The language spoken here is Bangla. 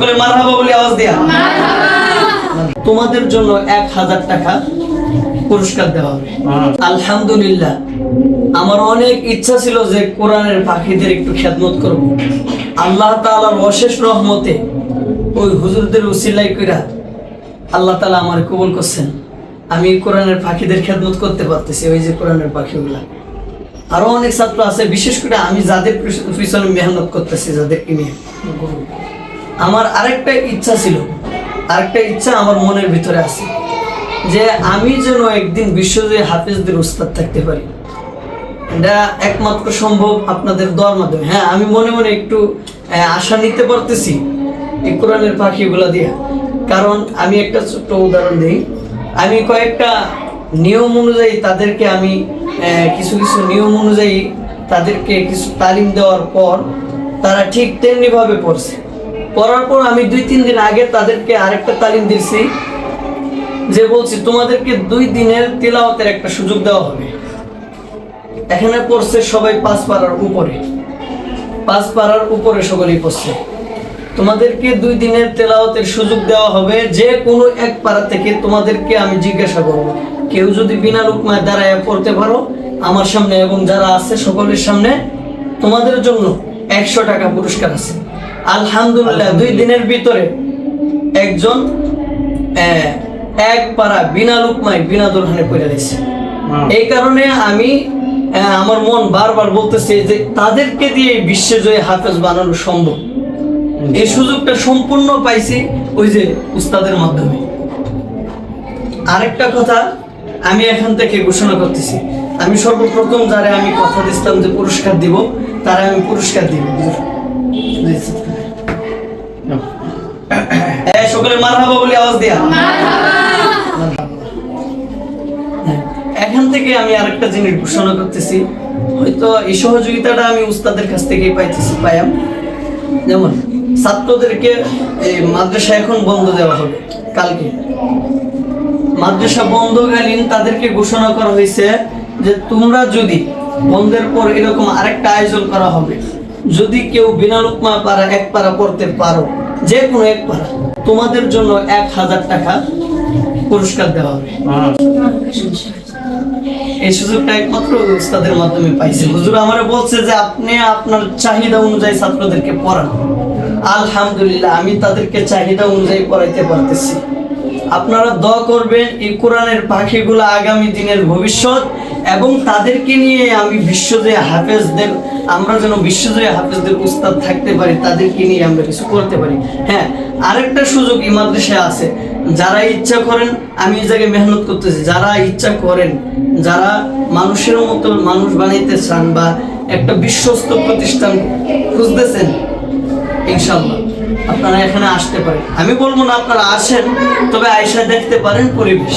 সকলে মারহাবা বলে আওয়াজ দিয়া। তোমাদের জন্য এক হাজার টাকা পুরস্কার দেওয়া হবে। আলহামদুলিল্লাহ। আমার অনেক ইচ্ছা ছিল যে কোরআনের পাখিদের একটু খেদমত করব। আল্লাহ তাআলার অশেষ রহমতে ওই হুজুরদের উসিলাই কইরা আল্লাহ তাআলা আমার কবুল করছেন। আমি কোরআনের পাখিদের খেদমত করতে পারতেছি ওই যে কোরআনের পাখিগুলা। আরও অনেক ছাত্র আছে বিশেষ করে আমি যাদের পিছনে মেহনত করতেছি যাদেরকে নিয়ে। আমার আরেকটা ইচ্ছা ছিল, আরেকটা ইচ্ছা আমার মনের ভিতরে আছে, যে আমি যেন একদিন বিশ্বজয়ী হাফেজদের উস্তাদ থাকতে পারি। এটা একমাত্র সম্ভব আপনাদের দোয়ার মাধ্যমে। হ্যাঁ আমি মনে মনে একটু আশা নিতে পারতেছি এই কোরআনের পাখিগুলা দিয়ে। কারণ আমি একটা ছোট্ট উদাহরণ দিই। আমি কয়েকটা নিয়ম অনুযায়ী তাদেরকে আমি কিছু কিছু নিয়ম অনুযায়ী তাদেরকে কিছু তালিম দেওয়ার পর তারা ঠিক তেমনিভাবে পড়ছে। পড়ার পর আমি দুই, তিন দিন আগে তাদেরকে আরেকটা তালিম দিচ্ছি যে বলছি, তোমাদেরকে দুই দিনের তেলাওয়াতের একটা সুযোগ দেওয়া হবে। এখানে পড়ছে সবাই পাঁচ পাড়ার উপরে। পাঁচ পাড়ার উপরে সকলেই পড়ছে। তোমাদেরকে দুই দিনের তেলাওয়াতের সুযোগ দেওয়া হবে, যে কোনো এক পাড়া থেকে তোমাদেরকে আমি জিজ্ঞাসা করব। কেউ যদি বিনা লুকমায় দাঁড়ায় পড়তে পারো, আমার সামনে এবং যারা আছে সকলের সামনে, তোমাদের জন্য একশো টাকা পুরস্কার আছে। আলহামদুলিল্লাহ দুই দিনের ভিতরে একজন এক পাড়া বিনা লুকমায় বিনা দোরহানে পড়ে দিয়েছে এই কারণে আমি আমার মন বারবার বলতেছে যে তাদেরকে দিয়ে বিশ্বজয়ী হাফেজ বানানো সম্ভব। এই সুযোগটা সম্পূর্ণ পাইছি ওই যে উস্তাদের মাধ্যমে। আরেকটা কথা আমি এখান থেকে ঘোষণা করতেছি। আমি সর্বপ্রথম যারা আমি কথা দিচ্ছিলাম যে পুরস্কার দিব তারা আমি পুরস্কার দিব। এখান থেকে আমি আরেকটা জিনিস ঘোষণা করতেছি। হয়তো এই সহযোগিতাটা আমি উস্তাদের কাছ পাইতেছি, পাইয়াম। যেমন, ছাত্রদেরকে এই মাদ্রাসা এখন বন্ধ দেওয়া হবে, কালকে। মাদ্রাসা বন্ধকালীন তাদেরকে ঘোষণা করা হয়েছে যে তোমরা যদি বন্ধের পর এরকম আরেকটা আয়োজন করা হবে যদি কেউ বিনা লুকমা পারা এক পারা পড়তে পারো, যে কোনো এক পারা তোমাদের জন্য এক হাজার টাকা পুরস্কার দেওয়া হবে। এই সুযোগটা একমাত্র মাধ্যমে পাইছে। হুজুর আমারে বলছে যে আপনি আপনার চাহিদা অনুযায়ী ছাত্রদেরকে পড়ান। আলহামদুলিল্লাহ, আমি তাদেরকে চাহিদা অনুযায়ী পড়াইতে পারতেছি। আপনারা দোয়া করবেন, এই কোরআনের পাখিগুলো আগামী দিনের ভবিষ্যৎ এবং তাদেরকে নিয়ে আমি বিশ্বজয়ী হাফেজদের, আমরা যেন বিশ্বজয়ী হাফেজদের উস্তাদ থাকতে পারি, তাদেরকে নিয়ে আমরা কিছু করতে পারি। হ্যাঁ আরেকটা সুযোগ এই আছে। যারা ইচ্ছা করেন, আমি এই জায়গায় মেহনত করতেছি। যারা ইচ্ছা করেন, যারা মানুষের মতো মানুষ বানাইতে চান বা একটা বিশ্বস্ত প্রতিষ্ঠান খুঁজতেছেন ইনশাল্লাহ আপনারা এখানে আসতে পারেন। আমি বলব না আপনারা আসেন, তবে আয়সা দেখতে পারেন পরিবেশ।